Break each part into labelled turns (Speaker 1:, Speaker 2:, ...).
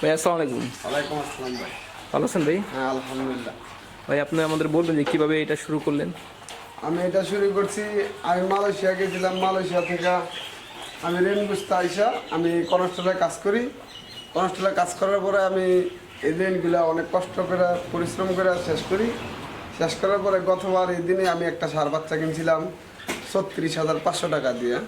Speaker 1: ভাই আসসালামু আলাইকুম।
Speaker 2: ওয়ালাইকুম আসসালাম ভাই।
Speaker 1: ভালো আছেন ভাই?
Speaker 2: হ্যাঁ আলহামদুলিল্লাহ।
Speaker 1: ভাই আপনি আমাদের বলবেন যে কীভাবে এটা শুরু করলেন?
Speaker 2: আমি এটা শুরু করছি আমি মালয়েশিয়া গেছিলাম মালয়েশিয়া থেকে আমি রেনগুস্তা আইসা আমি কনস্টলে কাজ করি। কনস্টলে কাজ করার পরে আমি এই রেনগুলা অনেক কষ্ট করে পরিশ্রম করে শেষ করি। শেষ করার পরে গতবার এই দিনে আমি একটা সার বাচ্চা কিনছিলাম ছত্রিশ হাজার পাঁচশো টাকা দিয়ে।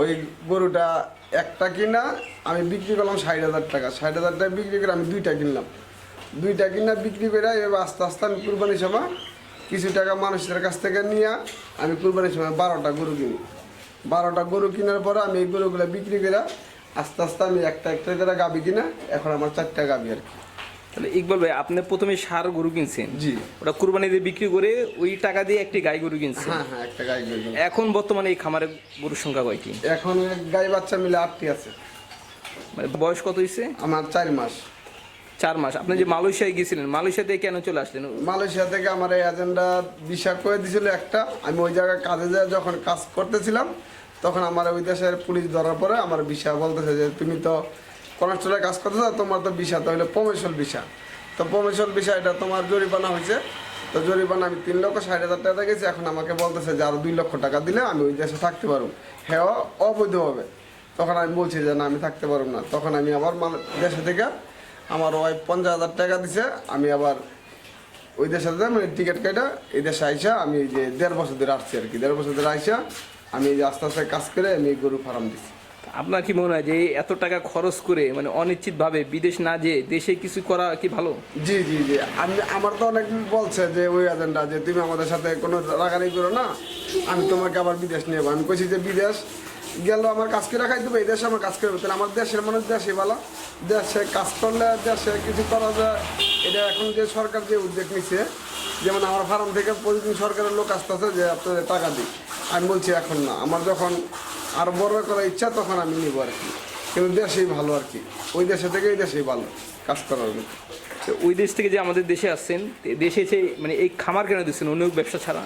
Speaker 2: ওই গরুটা একটা কিনা আমি বিক্রি করলাম ষাট হাজার টাকা। ষাট হাজার টাকা বিক্রি করে আমি দুইটা কিনলাম। দুইটা কিনা বিক্রি করে এবার আস্তে আস্তে আমি কুরবানি সময় কিছু টাকা মানুষের কাছ থেকে নিয়ে আমি কুরবানি সময় বারোটা গরু কিনি। বারোটা গরু কেনার পরে আমি এই গরুগুলো বিক্রি করে আস্তে আস্তে আমি একটা একটা গাবি কিনা, এখন আমার চারটা গাবি আর কি।
Speaker 1: তাহলে ইকবাল ভাই আপনি প্রথমে সার গরু কিনছেন।
Speaker 2: জি।
Speaker 1: ওটা কুরবানি দিয়ে বিক্রি করে ওই টাকা দিয়ে একটি গাই গরু কিনছেন।
Speaker 2: হ্যাঁ হ্যাঁ একটা গাই গরু।
Speaker 1: এখন বর্তমানে এই খামারে গরুর সংখ্যা কয়টি
Speaker 2: এখন গাই বাচ্চা মিলে আটটি আছে।
Speaker 1: মানে বয়স কত হয়েছে
Speaker 2: আমার চার মাস।
Speaker 1: চার মাস। আপনি যে মালয়েশিয়ায় গিয়েছিলেন মালয়েশিয়াতে কেন চলে আসলেন?
Speaker 2: মালয়েশিয়া থেকে আমার এই এজেন্ডা ভিসা করে দিয়েছিল একটা। আমি ওই জায়গায় কাজে যায় যখন কাজ করতেছিলাম তখন আমার ওই দেশের পুলিশ ধরার পরে আমার ভিসা বলতেছে যে তুমি তো কনস্টলে কাজ করতেছো তোমার তো ভিসা তাহলে প্রমেশল ভিসা তো প্রমেশল ভিসা এটা তোমার জরিমানা হয়েছে। তো জরিমানা আমি তিন লক্ষ ষাট হাজার টাকা গেছি এখন আমাকে বলতেছে যে আরও দুই লক্ষ টাকা দিলে আমি ওই দেশে থাকতে পারব। হ্যাঁ অবৈধভাবে। তখন আমি বলছি যে না, আমি থাকতে পারব না। তখন আমি আবার দেশে থেকে আমার ওয়াইফ পঞ্চাশ হাজার টাকা দিছে, আমি আবার ওই সাথে মানে টিকিট কেটে এই দেশে আইসা আমি যে দেড় বছর ধরে আসছি আর কি। দেড় বছর ধরে আইসা আমি এই যে আস্তে আস্তে কাজ করে আমি গরু ফার্ম দিচ্ছি
Speaker 1: আপনার কি মনে হয় যে এত টাকা খরচ করে মানে অনিশ্চিত ভাবে বিদেশ না যেয়ে দেশে কিছু করা কি ভালো?
Speaker 2: জি জি জি। আমি, আমার তো অনেক বলছে যে, ওই এজেন্ডা, যে তুমি আমাদের সাথে কোনো রাগারাগি করো না। আমি তোমাকে আবার বিদেশ নিয়ে আমি কইছি যে, বিদেশ গেল আমার কাজকে রাখাই খাই দেবো। এই দেশে আমার কাজ করবে তাহলে আমার দেশের মানুষ দেশে ভালো। দেশে কাজ করলে দেশে কিছু করা যায়। এটা এখন যে সরকার যে উদ্যোগ নিচ্ছে যেমন আমার ফার্ম থেকে প্রতিদিন সরকারের লোক আসতেছে যে, আপনাদের টাকা দিই। আমি বলছি, এখন না। আমার যখন আরও বড় করার ইচ্ছা তখন আমি নিব আর কি। কিন্তু দেশেই ভালো আর কি। ওই দেশে থেকে এই দেশেই ভালো কাজ করার মতো।
Speaker 1: তো ওই দেশ থেকে যে আমাদের দেশে আসছেন দেশে এসে মানে এই খামার কেন দিচ্ছেন? অন্য ব্যবসা ছাড়া?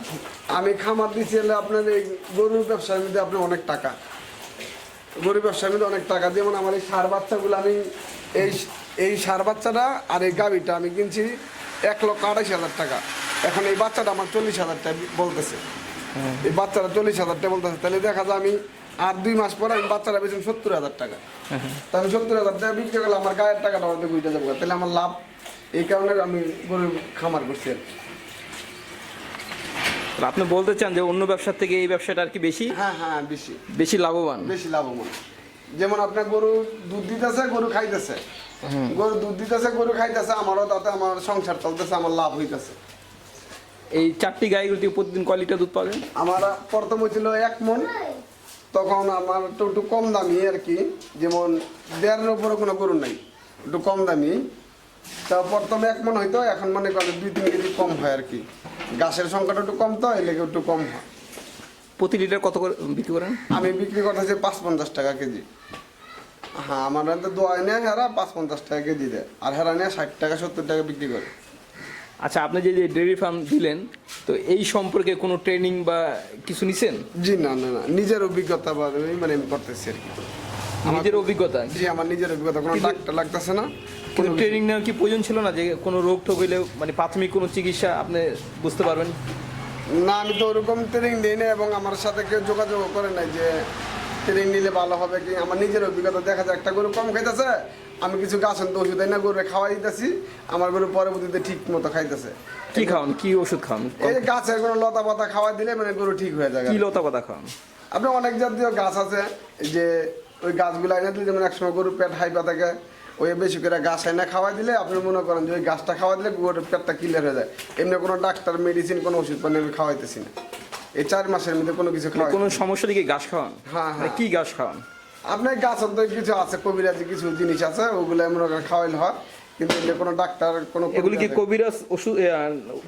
Speaker 2: আমি খামার দিচ্ছি হলে আপনার এই গরুর ব্যবসার মধ্যে আপনার অনেক টাকা। গরুর ব্যবসার মধ্যে অনেক টাকা। যেমন আমার এই সার বাচ্চাগুলো আমি এই এই সার বাচ্চাটা আর এই গাভিটা আমি কিনছি এক লক্ষ আড়াইশ হাজার টাকা। এখন এই বাচ্চাটা আমার চল্লিশ হাজার টাকা বলতেছে। এই বাচ্চাটা চল্লিশ হাজার টাকা বলতেছে। তাহলে দেখা যায় আমি আর দুই মাস পরে আমি বাচ্চাটা বেশি সত্তর হাজার টাকা। তাহলে সত্তর হাজার টাকা বিক্রি করলে আমার গায়ের টাকাটা আমাদের বুঝতে যাব তাহলে আমার লাভ এই কারণে আমি গরুর খামার করছি আর
Speaker 1: আপনি বলতে চান যে অন্য ব্যবসার থেকে এই ব্যবসাটা আর কি বেশি?
Speaker 2: হ্যাঁ হ্যাঁ বেশি।
Speaker 1: বেশি লাভবান?
Speaker 2: বেশি লাভবান। যেমন আপনার গরু দুধ দিতেছে গরু খাইতেছে। গরু দুধ দিতেছে গরু খাইতেছে আমারও তাতে আমার সংসার চলতেছে আমার লাভ হইতেছে।
Speaker 1: এই চারটি থেকে প্রতিদিন কয় লিটার দুধ পাবেন?
Speaker 2: আমার প্রথম হয়েছিল এক মন তখন আমার তো একটু কম দামি আর কি যেমন দেড়ের উপরে কোনো গরু নাই একটু কম দামি। তা প্রথমে এক মন হয়তো এখন মনে করেন দুই তিন কেজি কম হয় আর কি। গাছের সংখ্যাটা একটু কম তো এই লেগে একটু কম হয়।
Speaker 1: প্রতি লিটার কত করে বিক্রি করেন?
Speaker 2: আমি বিক্রি করতেছি পাঁচ পঞ্চাশ টাকা কেজি। হ্যাঁ আমার তো দোয়া নেয় হেরা পাঁচ পঞ্চাশ টাকা কেজি দেয় আর হেরা নেয় ষাট টাকা সত্তর টাকা বিক্রি করে।
Speaker 1: আচ্ছা আপনি যে যে ডেয়ারি ফার্ম দিলেন তো এই সম্পর্কে কোনো ট্রেনিং বা কিছু নিছেন?
Speaker 2: জি না না না। নিজের অভিজ্ঞতা বা মানে আমি করতেছি আর কি।
Speaker 1: নিজের অভিজ্ঞতা?
Speaker 2: জি আমার নিজের অভিজ্ঞতা। কোনো ডাক্তার লাগতেছে না।
Speaker 1: কোনো
Speaker 2: কোনো
Speaker 1: ট্রেনিং নেওয়ার কি প্রয়োজন ছিল না? যে কোনো রোগ টোগ হইলে মানে প্রাথমিক কোনো চিকিৎসা আপনি বুঝতে পারবেন?
Speaker 2: না আমি তো ওরকম ট্রেনিং দিই না এবং আমার সাথে কেউ যোগাযোগ করে নাই যে ট্রেনিং নিলে ভালো হবে কি? আমার নিজের অভিজ্ঞতা দেখা যায় একটা গরু কম খাইতেছে আমি কিছু গাছ তো ওষুধ না গরু খাওয়াই দিতেছি আমার গরু পরবর্তীতে ঠিক মতো খাইতেছে।
Speaker 1: কি খাওয়ান? কি ওষুধ খাওয়ান?
Speaker 2: এই গাছের কোনো লতা পাতা খাওয়াই দিলে মানে গরু ঠিক হয়ে যায়।
Speaker 1: কি লতা খাওয়ান?
Speaker 2: আপনি অনেক জাতীয় গাছ আছে যে ওই গাছগুলো এনে দিলে যেমন একসময় গরু পেট হাইপা থাকে ওই বেশি করে গাছ এনে খাওয়াই দিলে আপনি মনে করেন যে ওই গাছটা খাওয়াই দিলে গরুর পেটটা ক্লিয়ার হয়ে যায়। এমনি কোনো ডাক্তার মেডিসিন কোনো ওষুধ পানি আমি খাওয়াইতেছি না। এই চার মাসের মধ্যে কোনো কিছু খাওয়া
Speaker 1: কোনো সমস্যা দিকে ঘাস খাওয়ান?
Speaker 2: হ্যাঁ,
Speaker 1: মানে
Speaker 2: হ্যাঁ।
Speaker 1: কি ঘাস খাওয়ান?
Speaker 2: আপনার গাছ তো কিছু আছে কবিরাজি কিছু জিনিস আছে ওগুলো মনে করেন খাওয়াইলে হয়। কিন্তু এমনি কোনো ডাক্তার কোনো
Speaker 1: এগুলি কি
Speaker 2: কবিরাজ-
Speaker 1: ওষুধ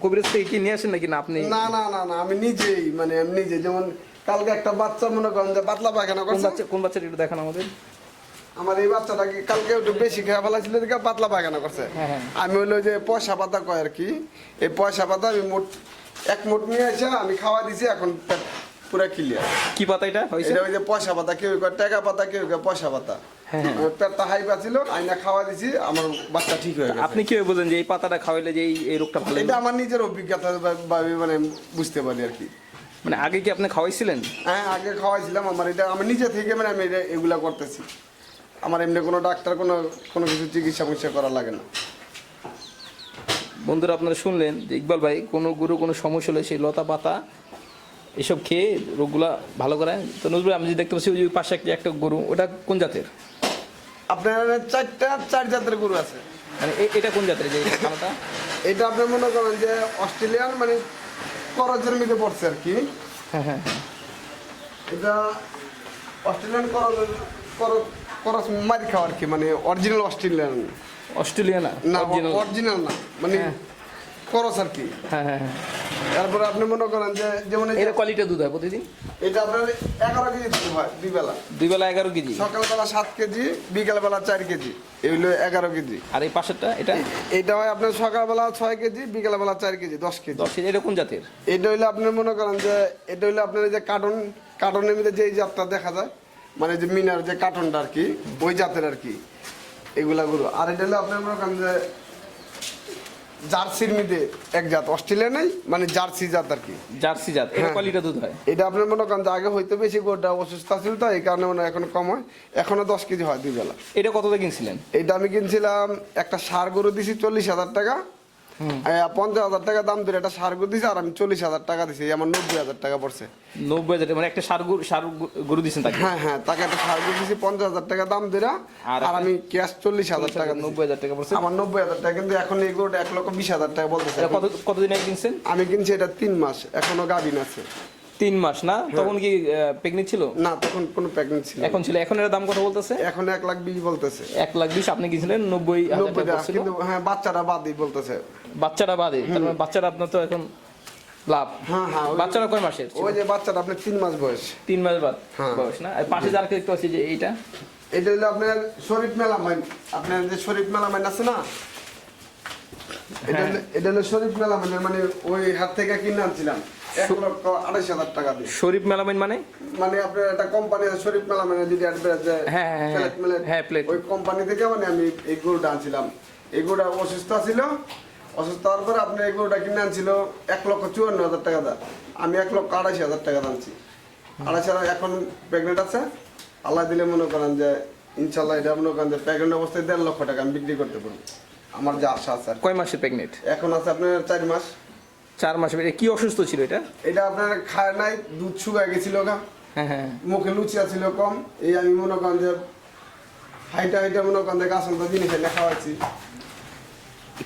Speaker 1: কবিরাজ থেকে কি নিয়ে আসেন নাকি না আপনি?
Speaker 2: না না না না আমি নিজেই মানে আমি নিজে যেমন কালকে একটা বাচ্চা মনে করেন যে পাতলা পায়খানা করছে।
Speaker 1: কোন বাচ্চাটা একটু দেখান আমাদের।
Speaker 2: আমার এই বাচ্চাটাকে কালকে একটু বেশি খেয়ে ফেলাইছিল দেখে পাতলা পায়খানা করছে।
Speaker 1: হ্যাঁ, হ্যাঁ।
Speaker 2: আমি হইল যে পয়সা পাতা কয় আর কি এই পয়সা পাতা আমি মোট এক মোট নিয়ে এসে আমি খাওয়া দিছি এখন পুরা ক্লিয়ার
Speaker 1: কি পাতা এটা
Speaker 2: এটা ওই যে পয়সা পাতা কেউ কয় টাকা পাতা কেউ কয় পয়সা পাতা।
Speaker 1: হ্যাঁ।
Speaker 2: আমার পেটটা হাই পাচ্ছিল আইনা খাওয়া দিছি আমার বাচ্চা ঠিক হয়ে গেছে।
Speaker 1: আপনি কীভাবে বোঝেন যে এই পাতাটা খাওয়াইলে যে এই রোগটা ভালো
Speaker 2: এটা আমার নিজের অভিজ্ঞতা ভাবে মানে বুঝতে পারি আর কি।
Speaker 1: মানে আগে কি আপনি খাওয়াইছিলেন?
Speaker 2: হ্যাঁ আগে খাওয়াইছিলাম আমার এটা আমি নিজে থেকে মানে আমি এগুলা করতেছি। আমার এমনি কোনো ডাক্তার কোনো কোনো কিছু চিকিৎসা মিকিৎসা করা লাগে না।
Speaker 1: বন্ধুরা আপনারা শুনলেন যে ইকবাল ভাই কোনো গরু কোনো সমস্যা হলে সেই লতা পাতা এসব খেয়ে রোগগুলা ভালো করে তো নজরুল আমি যে দেখতে পাচ্ছি ওই পাশে একটা একটা গরু ওটা কোন জাতের?
Speaker 2: আপনার চারটা চার জাতের গরু আছে।
Speaker 1: মানে এটা কোন জাতের যে খানাটা
Speaker 2: এটা আপনি মনে করেন যে অস্ট্রেলিয়ান মানে করজের মধ্যে পড়ছে আর কি।
Speaker 1: হ্যাঁ হ্যাঁ হ্যাঁ।
Speaker 2: এটা অস্ট্রেলিয়ান করজ করজ করজ মারি খাওয়া আর কি? মানে অরিজিনাল অস্ট্রেলিয়ান
Speaker 1: অস্ট্রেলিয়া না
Speaker 2: না অরিজিনাল না মানে
Speaker 1: হ্যাঁ।
Speaker 2: করজ আর কি।
Speaker 1: হ্যাঁ হ্যাঁ হ্যাঁ।
Speaker 2: তারপরে আপনি মনে করেন যে যেমন এই যে-
Speaker 1: কোয়ালিটি দুধ হয় প্রতিদিন?
Speaker 2: এটা আপনার এগারো কেজি দিতে হয় দুই বেলা
Speaker 1: দুই বেলা এগারো কেজি?
Speaker 2: সকালবেলা সাত কেজি বিকালবেলা চার কেজি। এগুলো এগারো কেজি।
Speaker 1: আর এই পাশেরটা এটা?
Speaker 2: এটা হয় আপনার সকালবেলা ছয় কেজি বিকালবেলা চার কেজি দশ কেজি।
Speaker 1: দশ কেজি এটা কোন জাতের?
Speaker 2: এটা হইলে আপনি মনে করেন যে এটা হইলে আপনার এই যে কার্টন কার্টনের মধ্যে যেই জাতটা দেখা যায় মানে যে মিনার যে কার্টনটা আর কি ওই জাতের আর কি। এগুলা গরু। আর এটা হলে আপনার মনে করেন যে জার্সির মধ্যে এক জাত অস্ট্রেলিয়া নেই মানে জার্সি জাত আর কি।
Speaker 1: জার্সি জাত এটা
Speaker 2: হ্যাঁ।
Speaker 1: কোয়ালিটি দুধ হয়।
Speaker 2: এটা আপনার মনে করেন যে আগে হইতে বেশি গরুটা অসুস্থ ছিল তো এই কারণে মানে এখন কম হয়। এখনও দশ কেজি হয় দুই বেলা।
Speaker 1: এটা কতটা কিনছিলেন?
Speaker 2: এটা আমি কিনছিলাম একটা সার গরু দিছি চল্লিশ হাজার টাকা পঞ্চাশ হাজার টাকা দাম ধরে একটা সার গরু দিছি আর আমি চল্লিশ হাজার টাকা দিছি আমার নব্বই হাজার টাকা পড়ছে।
Speaker 1: নব্বই হাজার মানে একটা সার গরু সার গরু- তাকে?
Speaker 2: হ্যাঁ হ্যাঁ তাকে একটা সার গরু দিছি পঞ্চাশ হাজার টাকা দাম ধরে
Speaker 1: আর
Speaker 2: আর আমি ক্যাশ চল্লিশ হাজার টাকা
Speaker 1: নব্বই হাজার টাকা পড়ছে?
Speaker 2: আমার নব্বই হাজার টাকা কিন্তু এখন এই গরুটা এক লক্ষ বিশ হাজার টাকা বলতেছে।
Speaker 1: কত কতদিন আগে কিনছেন?
Speaker 2: আমি কিনছি এটা তিন মাস এখনও গাভিন আছে।
Speaker 1: তিন মাস না? তখন কি পিকনিক ছিল?
Speaker 2: না তখন কোনো প্রেগনেন্ট ছিল
Speaker 1: এখন ছিল। এখন এর দাম কত বলতেছে?
Speaker 2: এখন এক লাখ বিশ বলতেছে।
Speaker 1: এক লাখ বিশ আপনি কিনছিলেন নব্বই পড়ছিল।
Speaker 2: কিন্তু হ্যাঁ বাচ্চারা বাদই বলতেছে।
Speaker 1: বাচ্চারা বাদে তার মানে বাচ্চারা আপনার তো এখন লাভ।
Speaker 2: হ্যাঁ হ্যাঁ
Speaker 1: বাচ্চারা কয় মাসের
Speaker 2: ওই যে বাচ্চাটা আপনার তিন মাস বয়স।
Speaker 1: তিন মাস বাদ
Speaker 2: হ্যাঁ।
Speaker 1: বয়স না? আর পাশে যার দেখতে পাচ্ছি যে এইটা।
Speaker 2: এটা হলো আপনার শরীফ মেলামাইন। আপনার যে শরীফ মেলামাইন আছে না? এটা
Speaker 1: হ্যাঁ।
Speaker 2: হলো- এটা হলো শরীফ মেলামাইনের মানে ওই হাত থেকে কিনে আনছিলাম। এক লক্ষ আড়াইশ হাজার টাকা দিয়ে।
Speaker 1: শরীফ মেলামেন মানে?
Speaker 2: মানে আপনার একটা কোম্পানি আছে শরীফ মেলামাইনের যদি অ্যাডভার্টাইজ দেয়
Speaker 1: হ্যাঁ, হ্যাঁ, হ্যাঁ। হ্যাঁ।
Speaker 2: ওই কোম্পানি থেকে মানে আমি এই গরুটা আনছিলাম। এই গরুটা অসুস্থ ছিল অসুস্থ হওয়ার পরে আপনি এই গরুটা কিনে আনছিল এক লক্ষ চুয়ান্ন হাজার টাকা দা আমি এক লক্ষ আড়াইশ হাজার টাকা আনছি। আড়াইশ হাজার এখন প্রেগনেন্ট আছে। আল্লাহ দিলে মনে করেন যে ইনশাল্লাহ এটা মনে করেন যে প্রেগনেন্ট অবস্থায় দেড় লক্ষ টাকা আমি বিক্রি করতে পারব। আমার যে আশা আছে
Speaker 1: কয় মাসের প্রেগনেন্ট
Speaker 2: এখন আছে আপনার চার মাস।
Speaker 1: চার এটা কি অসুস্থ ছিল এটা?
Speaker 2: এটা আপনার খায় নাই দুধ শুকায় গেছিল গা।
Speaker 1: হ্যাঁ হ্যাঁ।
Speaker 2: মুখে লুচিয়া ছিল কম। এই আমি মনে করেন যে হাইটা হাইটা মনে করেন যে গাছ জিনিস এনে খাওয়াচ্ছি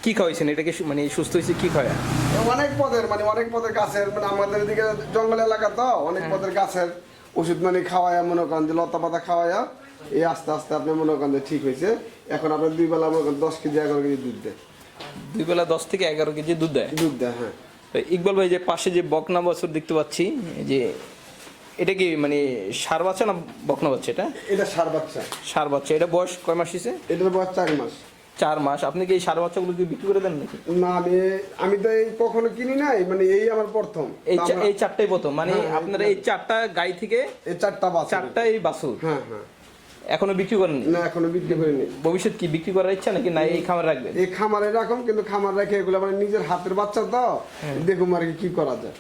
Speaker 1: কি খাওয়াইছেন? এটাকে মানে সুস্থ হয়েছে কি খাওয়া?
Speaker 2: অনেক পদের মানে অনেক পদের গাছের মানে আমাদের এদিকে জঙ্গল এলাকা তো অনেক পদের গাছের ওষুধ মানে খাওয়ায়া মনে করেন যে লতা পাতা খাওয়ায়া এই আস্তে আস্তে আপনি মনে করেন যে ঠিক হয়েছে। এখন আপনার দুই বেলা মনে করেন দশ কেজি এগারো কেজি দুধ দেয়।
Speaker 1: দুই বেলা দশ থেকে এগারো কেজি দুধ দেয়?
Speaker 2: দুধ দেয় হ্যাঁ।
Speaker 1: ইকবাল ভাই যে পাশে যে বকনা বছর দেখতে পাচ্ছি যে এটা কি মানে সার বাচ্চা না বকনা বাচ্চা এটা?
Speaker 2: এটা সার বাচ্চা।
Speaker 1: সার বাচ্চা। এটা বয়স কয় মাস হয়েছে
Speaker 2: এটার বয়স চার মাস।
Speaker 1: চার মাস। আপনি কি এই সার বাচ্চাগুলো কি বিক্রি করে দেন নাকি?
Speaker 2: না আমি আমি তো এই কখনো কিনি নাই মানে এই আমার প্রথম।
Speaker 1: এই এই চারটাই প্রথম। মানে
Speaker 2: হ্যাঁ,
Speaker 1: আপনারা এই চারটা। গাই থেকে
Speaker 2: এই চারটা বাচ্চা
Speaker 1: চারটা এই বাছুর।
Speaker 2: হ্যাঁ হ্যাঁ।
Speaker 1: এখনও বিক্রি করেন
Speaker 2: না এখনও বিক্রি করিনি।
Speaker 1: ভবিষ্যৎ কি বিক্রি করার ইচ্ছা নাকি? না এই খামার রাখবেন?
Speaker 2: এই খামারে রাখুন কিন্তু খামার রেখে এগুলো মানে নিজের হাতের বাচ্চা তো
Speaker 1: হ্যাঁ।
Speaker 2: দেখুন আর কি করা যায়।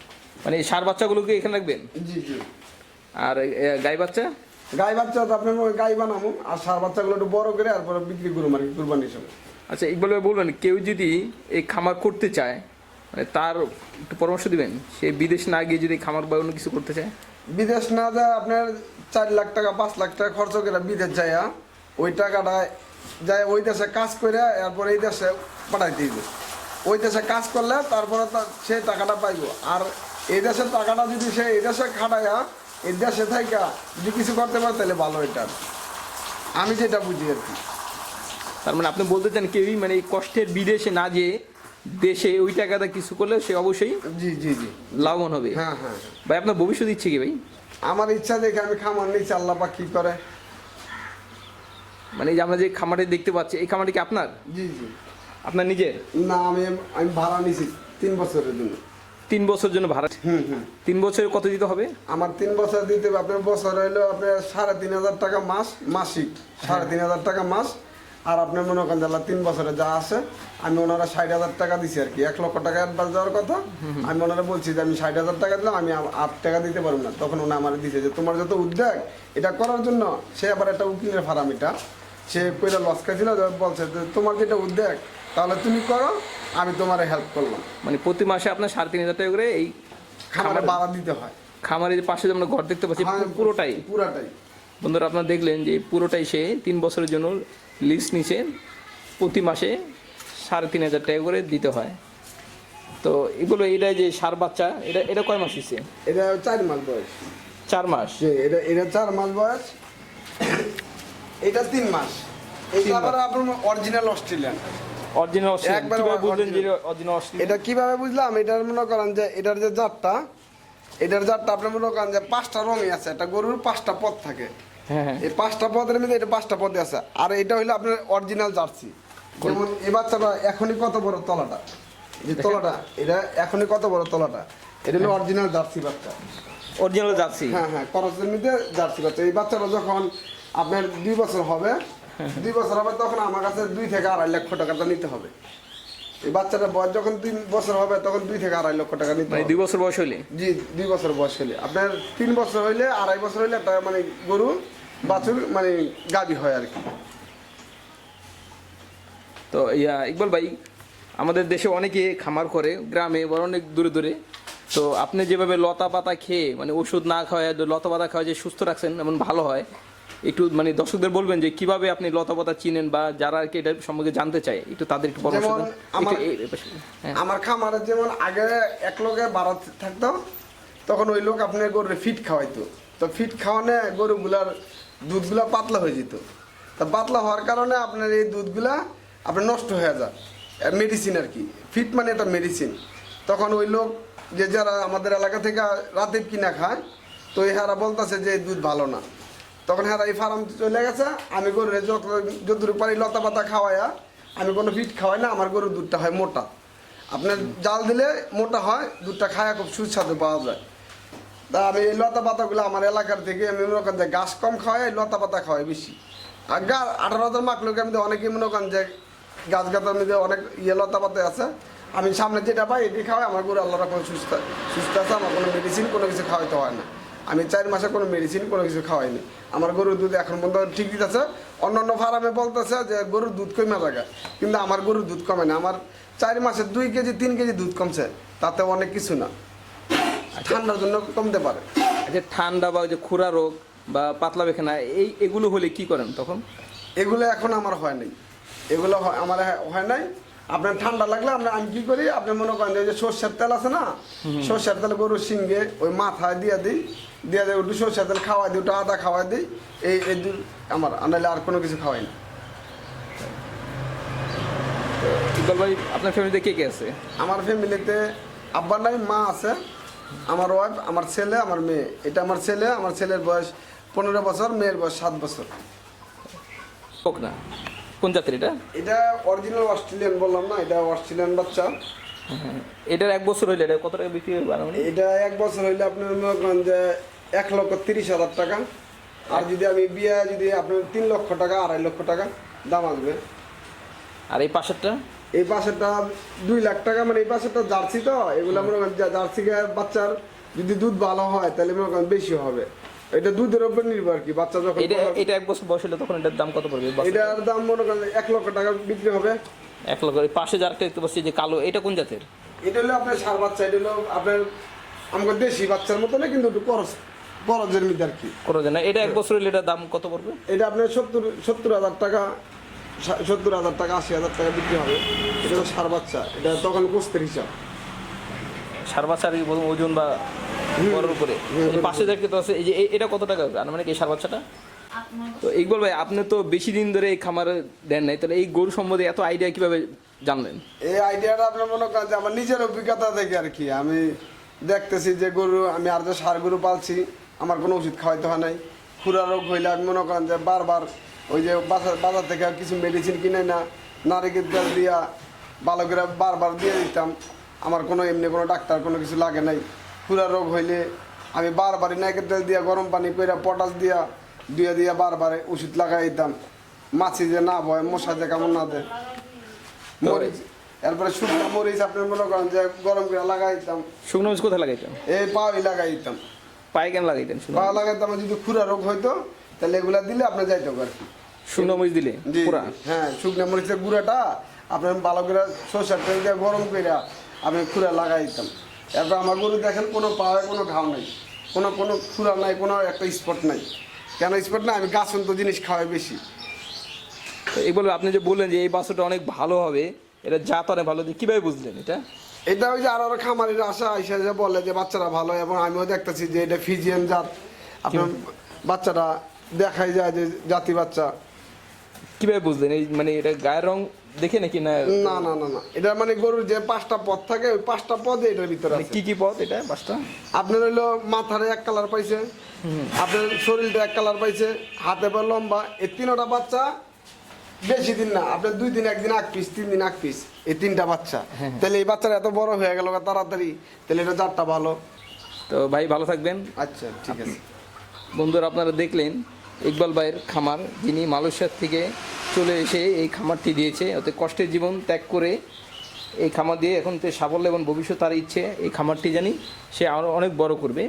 Speaker 1: মানে এই সার বাচ্চাগুলোকে এখানে রাখবেন?
Speaker 2: জি জি।
Speaker 1: আর গাই বাচ্চা?
Speaker 2: গাই বাচ্চা তো আপনার গাই বানাবো আর সার বাচ্চাগুলো একটু বড় করে আর পরে বিক্রি করুন আর কি কুরবানির সময়
Speaker 1: আচ্ছা ইকবাল ভাই বলবেন কেউ যদি এই খামার করতে চায় মানে তার একটু পরামর্শ দিবেন? সে বিদেশ না গিয়ে যদি খামার বা অন্য কিছু করতে চায়?
Speaker 2: বিদেশ না যায় আপনার চার লাখ টাকা পাঁচ লাখ টাকা খরচ করে বিদেশ যায় ওই টাকাটা যায় ওই দেশে কাজ করে এরপর এই দেশে পাঠাই দিবে। ওই দেশে কাজ করলে তারপরে তার সে টাকাটা পাইব। আর এই দেশের টাকাটা যদি সে এই দেশে খাটাইয়া এই দেশে থাইকা যদি কিছু করতে পারে তাহলে ভালো এটা। আমি যেটা বুঝি আর কি।
Speaker 1: তার মানে আপনি বলতে চান কেউই মানে এই কষ্টের বিদেশে না যেয়ে দেশে ওই টাকাটা কিছু করলে সে অবশ্যই
Speaker 2: জি জি জি।
Speaker 1: লাভবান হবে।
Speaker 2: হ্যাঁ হ্যাঁ।
Speaker 1: ভাই আপনার ভবিষ্যৎ ইচ্ছে কি ভাই?
Speaker 2: আমার ইচ্ছা দেখে আমি খামার নিচ্ছি আল্লাহ পাক কি করে?
Speaker 1: মানে এই যে আমরা যে খামারটি দেখতে পাচ্ছি এই খামারটি কি আপনার?
Speaker 2: জি জি।
Speaker 1: আপনার নিজের?
Speaker 2: না আমি আমি ভাড়া নিছি তিন বছরের জন্য।
Speaker 1: তিন বছর জন্য ভাড়া?
Speaker 2: হুম হুম।
Speaker 1: তিন বছরে কত দিতে হবে?
Speaker 2: আমার তিন বছর দিতে হবে আপনার বছর হইল আপনার সাড়ে তিন হাজার টাকা মাস মাসিক। সাড়ে তিন হাজার টাকা মাস আর আপনার মনে করেন যারা তিন বছরে যা আছে আমি ওনারা ষাট হাজার টাকা দিছি আর কি। এক লক্ষ টাকা অ্যাডভান্স দেওয়ার কথা। আমি ওনারা বলছি যে আমি ষাট হাজার টাকা দিলাম আমি আট টাকা দিতে পারব না। তখন ওনা আমার দিছে যে তোমার যত উদ্যোগ এটা করার জন্য সে আবার একটা উকিলের ফার্ম এটা। সে কইরা লস খাইছিল বলছে যে তোমার যেটা উদ্যোগ তাহলে তুমি করো আমি তোমার হেল্প করলাম।
Speaker 1: মানে প্রতি মাসে আপনার সাড়ে তিন হাজার টাকা করে এই
Speaker 2: খামারে বাড়া দিতে হয়।
Speaker 1: খামারের যে পাশে যে আমরা ঘর দেখতে পাচ্ছি
Speaker 2: পুরোটাই
Speaker 1: পুরোটাই?
Speaker 2: পুরাটাই।
Speaker 1: বন্ধুরা আপনারা দেখলেন যে পুরোটাই সে তিন বছরের জন্য লিস্ট নিচে প্রতি মাসে সাড়ে তিন হাজার টাকা করে দিতে হয়। তো এগুলো এটা যে সার বাচ্চা এটা এটা কয় মাস হচ্ছে
Speaker 2: এটা চার মাস বয়স।
Speaker 1: চার মাস?
Speaker 2: এটা এটা চার মাস বয়স। এটা তিন মাস। এটা আবার আপনার অরিজিনাল অস্ট্রেলিয়ান
Speaker 1: অরিজিনাল অস্ট্রেলিয়ান বুঝলেন যে অরিজিনাল অস্ট্রেলিয়ান
Speaker 2: এটা কীভাবে বুঝলাম? এটার মনে করেন যে এটার যে জাতটা এটার জাতটা আপনি মনে করেন যে পাঁচটা রঙই আছে। একটা গরুর পাঁচটা পথ থাকে। এই পাঁচটা পদের মধ্যে এটা পাঁচটা পদে আছে। আর এটা হইল আপনার অরিজিনাল জার্সি। যেমন এই বাচ্চাটা এখনই কত বড় তলাটা? যে তলাটা এটা এখনই কত বড় তলাটা? এটা হলো অরিজিনাল জার্সি বাচ্চা।
Speaker 1: Original jersey?
Speaker 2: হ্যাঁ হ্যাঁ করজের মধ্যে জার্সি বাচ্চা। এই বাচ্চাটা যখন আপনার দুই বছর হবে দুই বছর হবে তখন আমার কাছে দুই থেকে আড়াই লক্ষ টাকাটা নিতে হবে। এই বাচ্চাটা বয়স যখন তিন বছর হবে তখন দুই থেকে আড়াই লক্ষ টাকা নিতে
Speaker 1: মানে দুই বছর বয়স হইলে?
Speaker 2: জি দুই বছর বয়স হলে আপনার তিন বছর হইলে আড়াই বছর হইলে একটা মানে গরু বাছুর মানে গাবি হয় আর কি।
Speaker 1: তো ইয়া ইকবাল ভাই আমাদের দেশে অনেকে খামার করে গ্রামে বা অনেক দূরে দূরে। তো আপনি যেভাবে লতা পাতা খেয়ে মানে ওষুধ না খাওয়ায় লতা পাতা খাওয়া যে সুস্থ রাখছেন এমন ভালো হয়। একটু মানে দর্শকদের বলবেন যে কীভাবে আপনি লতা পাতা চিনেন বা যারা আর কি এটা সম্পর্কে জানতে চায় একটু তাদের একটু পরামর্শ
Speaker 2: আমার-
Speaker 1: হ্যাঁ।
Speaker 2: আমার খামারে যেমন আগে এক লোকে বারো থাকতো তখন ওই লোক আপনার গরুর ফিট খাওয়াইতো। তো ফিট খাওয়ানে গরুগুলার দুধগুলা পাতলা হয়ে যেত। তা পাতলা হওয়ার কারণে আপনার এই দুধগুলা আপনার নষ্ট হয়ে যায়। মেডিসিন আর কি। ফিট মানে এটা মেডিসিন তখন ওই লোক যে যারা আমাদের এলাকা থেকে রাতে কিনা খায় তো এই হারা বলতেছে যে এই দুধ ভালো না। তখন হ্যাঁ এই ফার্ম চলে গেছে, আমি গরুর যত যতটুকু পারি লতা পাতা খাওয়াইয়া, আমি কোনো ফিট খাওয়াই না, আমার গরুর দুধটা হয় মোটা। আপনার জাল দিলে মোটা হয়, দুধটা খায় খুব সুস্বাদু পাওয়া যায়। তা আমি এই লতা পাতাগুলো আমার এলাকার থেকে আমি মনে করেন যে গাছ কম খাওয়াই লতা পাতা খাওয়াই বেশি। আর গা আঠারো হাজার মাকলুকের মধ্যে অনেকে মনে করেন যে গাছ গাছের মধ্যে অনেক ইয়ে লতা পাতা আছে। আমি সামনে যেটা পাই এটি খাওয়াই, আমার গরু আল্লাহ রকম সুস্থ সুস্থ আছে, আমার কোনো মেডিসিন কোনো কিছু খাওয়াইতে হয় না। আমি চার মাসে কোনো মেডিসিন কোনো কিছু খাওয়াইনি। আমার গরুর দুধ এখন পর্যন্ত ঠিক দিতেছে। অন্য অন্য ফার্মে বলতেছে যে গরুর দুধ কমে লাগে কিন্তু আমার গরুর দুধ কমে না। আমার চার মাসে দুই কেজি তিন কেজি দুধ কমছে। তাতে অনেক কিছু না। ঠান্ডার জন্য কমতে পারে।
Speaker 1: যে ঠান্ডা বা যে খুরা রোগ বা পাতলা বেখানা এই এগুলো হলে কি করেন তখন?
Speaker 2: এগুলো এখন আমার হয় নাই। এগুলো হয়- আমার হয় নাই। আপনার ঠান্ডা লাগলে আমরা আমি কি করি আপনি মনে করেন যে সর্ষের তেল আছে না সর্ষের তেল গরুর সিঙ্গে ওই মাথায় দিয়ে দিই দিয়ে দিই একটু সর্ষের তেল খাওয়াই দিই একটু আদা খাওয়াই দিই এই এই আমার আনালে আর কোনো কিছু খাওয়াই না।
Speaker 1: ইকবাল ভাই আপনার ফ্যামিলিতে কে কে আছে?
Speaker 2: আমার ফ্যামিলিতে আব্বার নাই মা আছে আমার ওয়াইফ আমার ছেলে আমার মেয়ে। এটা আমার ছেলে আমার ছেলের বয়স পনেরো বছর মেয়ের বয়স সাত বছর।
Speaker 1: হোক না। কোন জাতের এটা?
Speaker 2: এটা অরিজিনাল অস্ট্রেলিয়ান বললাম না এটা অস্ট্রেলিয়ান বাচ্চা।
Speaker 1: হ্যাঁ। এটার এক বছর হইলে এটা কত টাকা বিক্রি হবে?
Speaker 2: এটা এক বছর হইলে আপনার মনে করেন যে এক লক্ষ তিরিশ হাজার টাকা। আর যদি আমি বিয়ে যদি আপনার তিন লক্ষ টাকা আড়াই লক্ষ টাকা দাম আসবে।
Speaker 1: আর এই পাশেরটা?
Speaker 2: এই পাশেরটা দুই লাখ টাকা মানে এই পাশেরটা জার্সি তো এগুলো মনে করেন জার্সি বাচ্চার যদি দুধ ভালো হয় তাহলে মনে করেন বেশি হবে। এটা দুধের উপর নির্ভর কি? বাচ্চা যখন
Speaker 1: এটা এটা এক বছর বয়স হলে তখন এটার দাম কত পড়বে?
Speaker 2: এটার দাম মনে করেন এক লক্ষ টাকা বিক্রি হবে।
Speaker 1: এক লক্ষ পাশে যার দেখতে পাচ্ছি যে কালো এটা কোন জাতের?
Speaker 2: এটা হলো আপনার সার বাচ্চা এটা হলো আপনার আমাদের দেশি বাচ্চার মতো না কিন্তু একটু করস করজের মধ্যে আর কি।
Speaker 1: করে না এটা এক বছর হলে এটার দাম কত পড়বে?
Speaker 2: এটা আপনার সত্তর সত্তর হাজার টাকা সত্তর হাজার টাকা আশি হাজার টাকা বিক্রি হবে। এটা তো সার বাচ্চা এটা তখন কোস্তের হিসাব।
Speaker 1: সার বাচ্চার ওজন বা বড়র উপরে পাশে দেখতে তো আছে, এই যে এটা কত টাকা? মানে এই সার বাচ্চাটা? তো ইকবাল ভাই, আপনি তো বেশি দিন ধরে এই খামারে দেন নাই, তাহলে এই গরু সম্বন্ধে এত আইডিয়া কীভাবে জানলেন?
Speaker 2: এই আইডিয়াটা আপনার মনে করেন যে আমার নিজের অভিজ্ঞতা থেকে আর কি। আমি দেখতেছি যে গরু, আমি আর যে সার গরু পালছি, আমার কোনো ওষুধ খাওয়াইতে হয় নাই। খুরা রোগ হইলে আমি মনে করেন যে বারবার ওই যে বাজার বাজার থেকে কিছু মেডিসিন কিনে না, নারিকেল তেল দিয়া ভালো করে বারবার দিয়ে দিতাম। আমার কোনো এমনি কোনো ডাক্তার কোনো কিছু লাগে নাই। খুরা রোগ হইলে আমি বারবারই নাকের তেল দিয়া গরম পানি কইরা পটাশ দিয়া দুয়া দিয়া বারবার ওষুধ লাগাই দিতাম। মাছি যে না ভয় মশা যে কেমন না দেয়। মরিচ এরপরে শুকনো মরিচ আপনি মনে করেন যে গরম করে লাগাই দিতাম।
Speaker 1: শুকনো মরিচ কোথায় লাগাইতাম
Speaker 2: এই পাওই লাগাই দিতাম।
Speaker 1: পায়ে কেন লাগাইতেন
Speaker 2: পা লাগাইতাম যদি খুরা রোগ হইতো তাহলে এগুলা দিলে আপনি যাইতে আর কি
Speaker 1: শুকনো মরিচ দিলে? পুরা?
Speaker 2: হ্যাঁ শুকনো মরিচের গুঁড়াটা আপনার ভালো করে সরষের তেল দিয়ে গরম করে আমি খুঁড়া লাগাই দিতাম। এরপর আমার গরু দেখেন কোনো পাওয়ায় কোনো ঘাম নাই কোনো কোনো খুঁড়া নাই কোনো একটা স্পট নাই। কেন স্পট না? আমি গাছন্ত জিনিস খাওয়াই বেশি।
Speaker 1: তো এগুলো আপনি যে বললেন যে এই বাছুরটা অনেক ভালো হবে এটা জাত অনেক ভালো কীভাবে বুঝলেন এটা?
Speaker 2: এটা ওই যে আর আরও খামারির আশা আইসা যে বলে যে বাচ্চারা ভালো এবং আমিও দেখতেছি যে এটা ফিজিয়ান জাত। আপনার বাচ্চাটা দেখাই যায় যে জাতি বাচ্চা।
Speaker 1: কীভাবে বুঝলেন? এই মানে এটা গায়ের রং দেখে নাকি না
Speaker 2: না না না না। এটা মানে গরুর যে পাঁচটা পথ থাকে ওই পাঁচটা পদে এটার ভিতরে
Speaker 1: মানে
Speaker 2: আছে।
Speaker 1: কি কি পথ এটা পাঁচটা?
Speaker 2: আপনার হইল মাথারে এক কালার পাইছে আপনার শরীরটা এক কালার পাইছে হাতে পা লম্বা। এই তিনটা বাচ্চা বেশি দিন না আপনার দুই দিন একদিন আগ পিস তিন দিন আগ পিস এই তিনটা বাচ্চা। তাহলে এই বাচ্চারা এত বড় হয়ে গেল তাড়াতাড়ি তাহলে এটা চারটা ভালো।
Speaker 1: তো ভাই ভালো থাকবেন।
Speaker 2: আচ্ছা ঠিক আছে।
Speaker 1: বন্ধুরা আপনারা দেখলেন ইকবাল ভাইয়ের খামার, যিনি মালয়েশিয়ার থেকে চলে এসে এই খামারটি দিয়েছে। অর্থাৎ কষ্টের জীবন ত্যাগ করে এই খামার দিয়ে এখন তো সাফল্য এবং ভবিষ্যৎ তার ইচ্ছে, এই খামারটি জানি সে আরও অনেক বড় করবে।